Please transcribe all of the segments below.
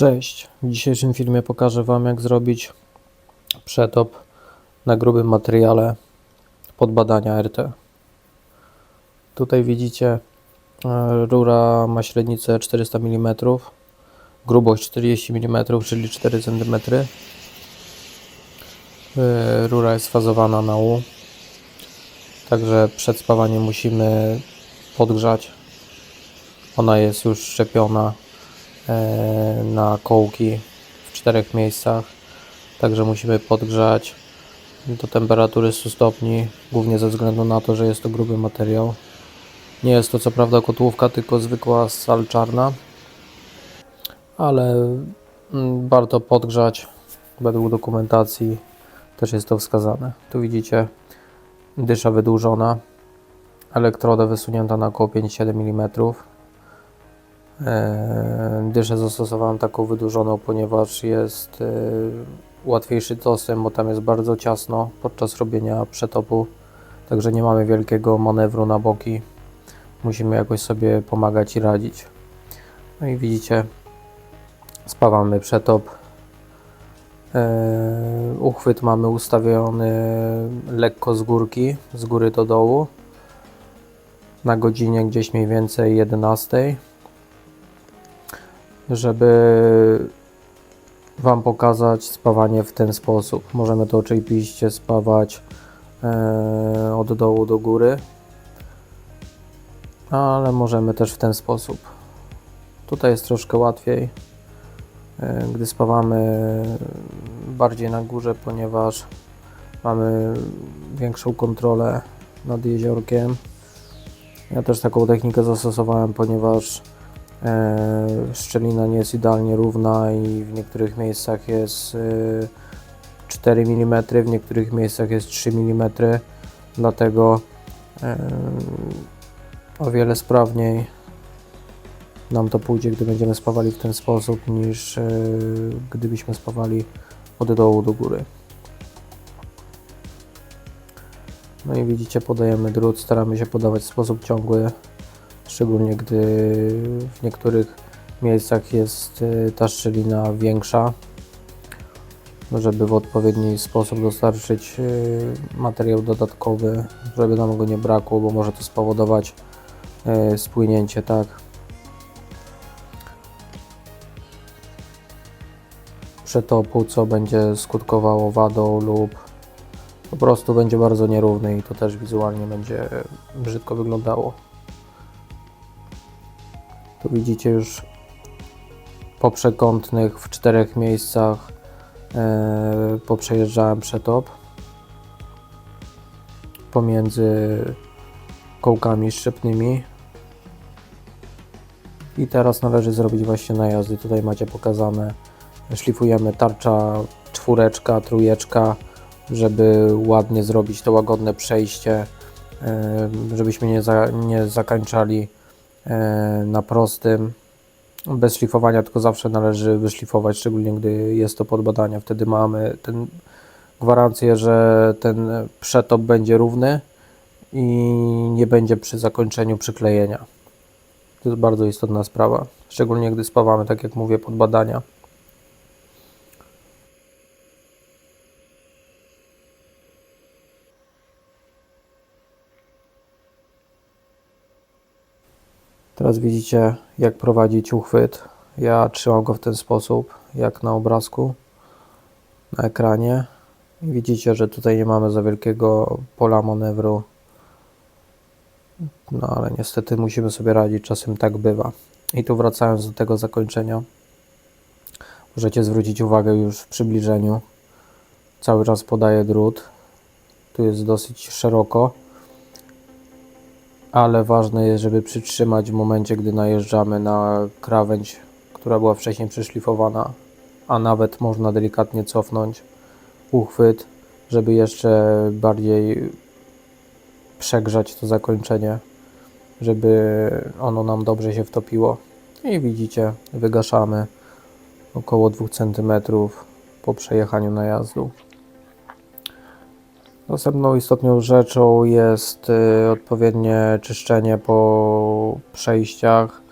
Cześć, w dzisiejszym filmie pokażę Wam jak zrobić przetop na grubym materiale pod badania RT. Tutaj widzicie e, rura ma średnicę 400 mm, grubość 40 mm, czyli 4 cm. E, Rura jest fazowana na U, także przed spawaniem musimy podgrzać. Ona jest już szczepiona na kołki w czterech miejscach. Także musimy podgrzać do temperatury 100 stopni, głównie ze względu na to, że jest to gruby materiał. Nie jest to co prawda kotłówka, tylko zwykła sal czarna, ale mm, warto podgrzać według dokumentacji. Też jest to wskazane. Tu widzicie dysza wydłużona, elektroda wysunięta na około 5-7 mm. Eee, Dyszę zastosowałem taką wydłużoną, ponieważ jest e, łatwiejszy dostęp, bo tam jest bardzo ciasno podczas robienia przetopu, także nie mamy wielkiego manewru na boki. Musimy jakoś sobie pomagać i radzić. No i widzicie, spawamy przetop. Eee, Uchwyt mamy ustawiony lekko z górki, z góry do dołu, na godzinie gdzieś mniej więcej 11 żeby Wam pokazać spawanie w ten sposób. Możemy to oczywiście spawać e, od dołu do góry, ale możemy też w ten sposób. Tutaj jest troszkę łatwiej, e, gdy spawamy bardziej na górze, ponieważ mamy większą kontrolę nad jeziorkiem. Ja też taką technikę zastosowałem, ponieważ Szczelina nie jest idealnie równa i w niektórych miejscach jest e, 4 mm, w niektórych miejscach jest 3 mm, dlatego e, o wiele sprawniej nam to pójdzie, gdy będziemy spawali w ten sposób, niż e, gdybyśmy spawali od dołu do góry. No i widzicie, podajemy drut, staramy się podawać w sposób ciągły, szczególnie gdy w niektórych miejscach jest y, ta szczelina większa, żeby w odpowiedni sposób dostarczyć y, materiał dodatkowy, żeby nam go nie brakło, bo może to spowodować y, spłynięcie, tak. Przetopu, co będzie skutkowało wadą lub po prostu będzie bardzo nierówny i to też wizualnie będzie brzydko wyglądało. Tu widzicie już po przekątnych w czterech miejscach e, poprzejeżdżałem przetop pomiędzy kołkami szczepnymi i teraz należy zrobić właśnie najazdy. Tutaj macie pokazane, szlifujemy tarcza czwóreczka, trójeczka, żeby ładnie zrobić to łagodne przejście, e, żebyśmy nie, za, nie zakańczali na prostym. Bez szlifowania, tylko zawsze należy wyszlifować, szczególnie gdy jest to pod badania. Wtedy mamy ten gwarancję, że ten przetop będzie równy i nie będzie przy zakończeniu przyklejenia. To jest bardzo istotna sprawa, szczególnie gdy spawamy, tak jak mówię, pod badania. Teraz widzicie, jak prowadzić uchwyt. Ja trzymam go w ten sposób, jak na obrazku, na ekranie. Widzicie, że tutaj nie mamy za wielkiego pola manewru. No ale niestety musimy sobie radzić, czasem tak bywa. I tu wracając do tego zakończenia, możecie zwrócić uwagę już w przybliżeniu. Cały czas podaję drut. Tu jest dosyć szeroko ale ważne jest, żeby przytrzymać w momencie, gdy najeżdżamy na krawędź, która była wcześniej przeszlifowana, a nawet można delikatnie cofnąć uchwyt, żeby jeszcze bardziej przegrzać to zakończenie, żeby ono nam dobrze się wtopiło. I widzicie, wygaszamy około 2 cm po przejechaniu najazdu. Następną istotną rzeczą jest y, odpowiednie czyszczenie po przejściach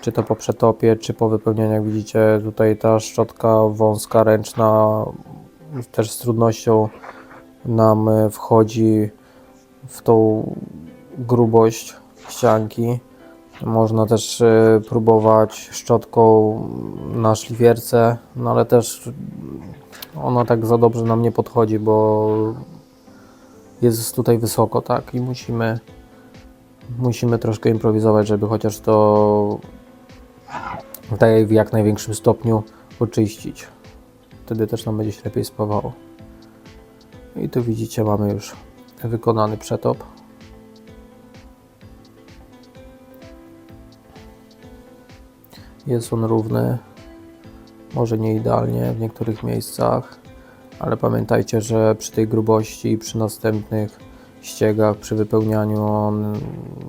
czy to po przetopie, czy po wypełnieniu. Jak widzicie, tutaj ta szczotka wąska, ręczna też z trudnością nam e, wchodzi w tą grubość ścianki. Można też e, próbować szczotką na szlifierce, no ale też ona tak za dobrze nam nie podchodzi, bo jest tutaj wysoko, tak? I musimy, musimy troszkę improwizować, żeby chociaż to tutaj w jak największym stopniu oczyścić. Wtedy też nam będzie się lepiej spawało. I tu widzicie, mamy już wykonany przetop. Jest on równy, może nie idealnie w niektórych miejscach, ale pamiętajcie, że przy tej grubości i przy następnych ściegach, przy wypełnianiu on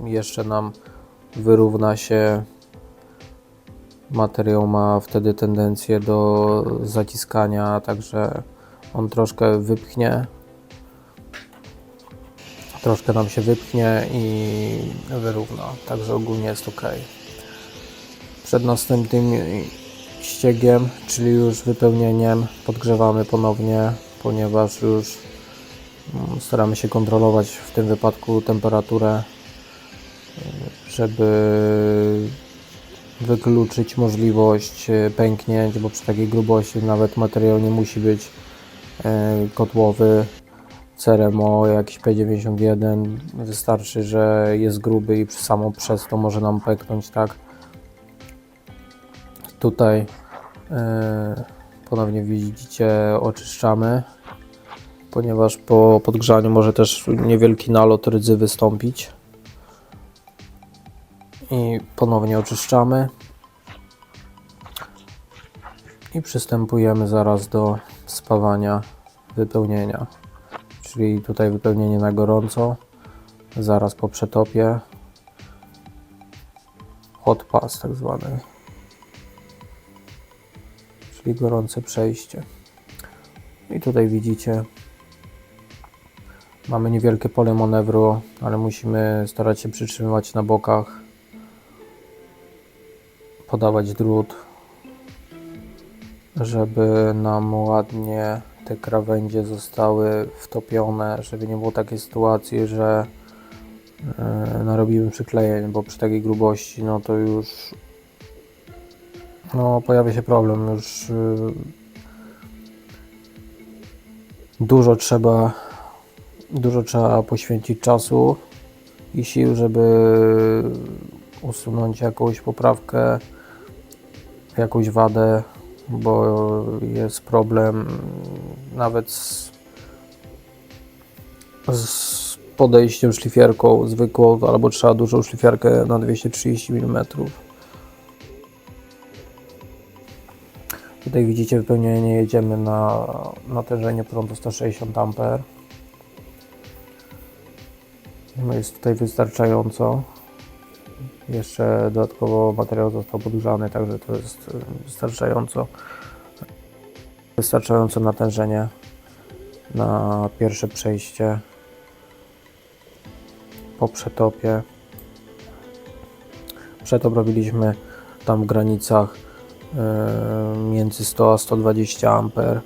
jeszcze nam wyrówna się. Materiał ma wtedy tendencję do zaciskania, także on troszkę wypchnie. Troszkę nam się wypchnie i wyrówna, także ogólnie jest ok. Przed następnym ściegiem, czyli już wypełnieniem, podgrzewamy ponownie, ponieważ już mm, staramy się kontrolować w tym wypadku temperaturę, y, żeby wykluczyć możliwość y, pęknięć, bo przy takiej grubości nawet materiał nie musi być y, kotłowy. CRMO, jakiś P91, wystarczy, że jest gruby i samo przez to może nam pęknąć, tak? Tutaj e, ponownie widzicie, oczyszczamy, ponieważ po podgrzaniu może też niewielki nalot rydzy wystąpić. I ponownie oczyszczamy. I przystępujemy zaraz do spawania wypełnienia. Czyli tutaj wypełnienie na gorąco, zaraz po przetopie. Hot pass tak zwany czyli gorące przejście. I tutaj widzicie, mamy niewielkie pole manewru, ale musimy starać się przytrzymywać na bokach, podawać drut, żeby nam ładnie te krawędzie zostały wtopione, żeby nie było takiej sytuacji, że yy, narobimy przyklejeń, bo przy takiej grubości no to już no pojawia się problem już y, dużo trzeba dużo trzeba poświęcić czasu i sił, żeby usunąć jakąś poprawkę, jakąś wadę, bo jest problem nawet z, z podejściem szlifierką zwykłą, albo trzeba dużą szlifierkę na 230 mm. Tutaj widzicie wypełnienie, jedziemy na natężenie prądu 160 A. No jest tutaj wystarczająco. Jeszcze dodatkowo materiał został podgrzany, także to jest wystarczająco. Wystarczająco natężenie na pierwsze przejście po przetopie. Przetop robiliśmy tam w granicach między 100 a 120 amper.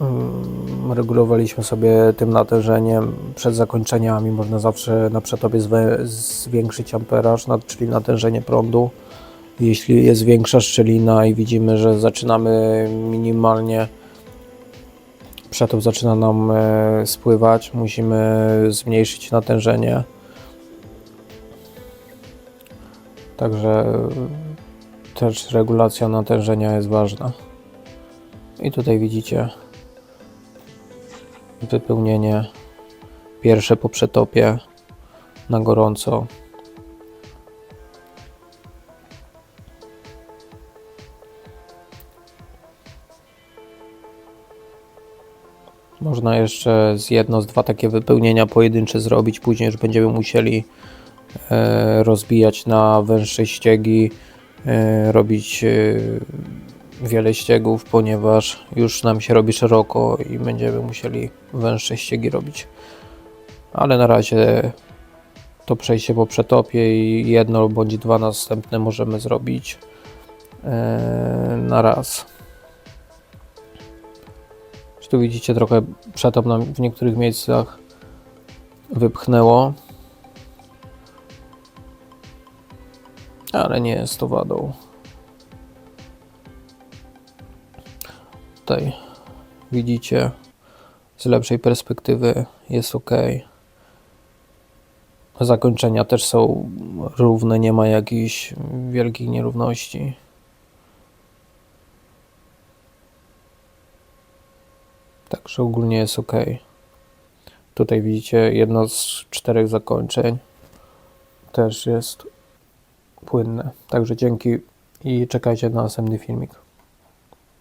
Mm, Regulowaliśmy sobie tym natężeniem przed zakończeniami. Można zawsze na przetopie zwiększyć amperaż, czyli natężenie prądu. Jeśli jest większa szczelina i widzimy, że zaczynamy minimalnie, przetop zaczyna nam e, spływać, musimy zmniejszyć natężenie. Także też regulacja natężenia jest ważna. I tutaj widzicie wypełnienie pierwsze po przetopie na gorąco. Można jeszcze z jedno, z dwa takie wypełnienia pojedyncze zrobić. Później już będziemy musieli e, rozbijać na węższe ściegi, e, robić e, wiele ściegów, ponieważ już nam się robi szeroko i będziemy musieli węższe ściegi robić. Ale na razie to przejście po przetopie i jedno bądź dwa następne możemy zrobić e, na raz. Tu widzicie trochę przetop nam w niektórych miejscach wypchnęło. Ale nie jest to wadą. Tutaj widzicie z lepszej perspektywy jest ok. Zakończenia też są równe, nie ma jakichś wielkich nierówności. Także ogólnie jest ok. Tutaj widzicie jedno z czterech zakończeń. Też jest płynne. Także dzięki i czekajcie na następny filmik.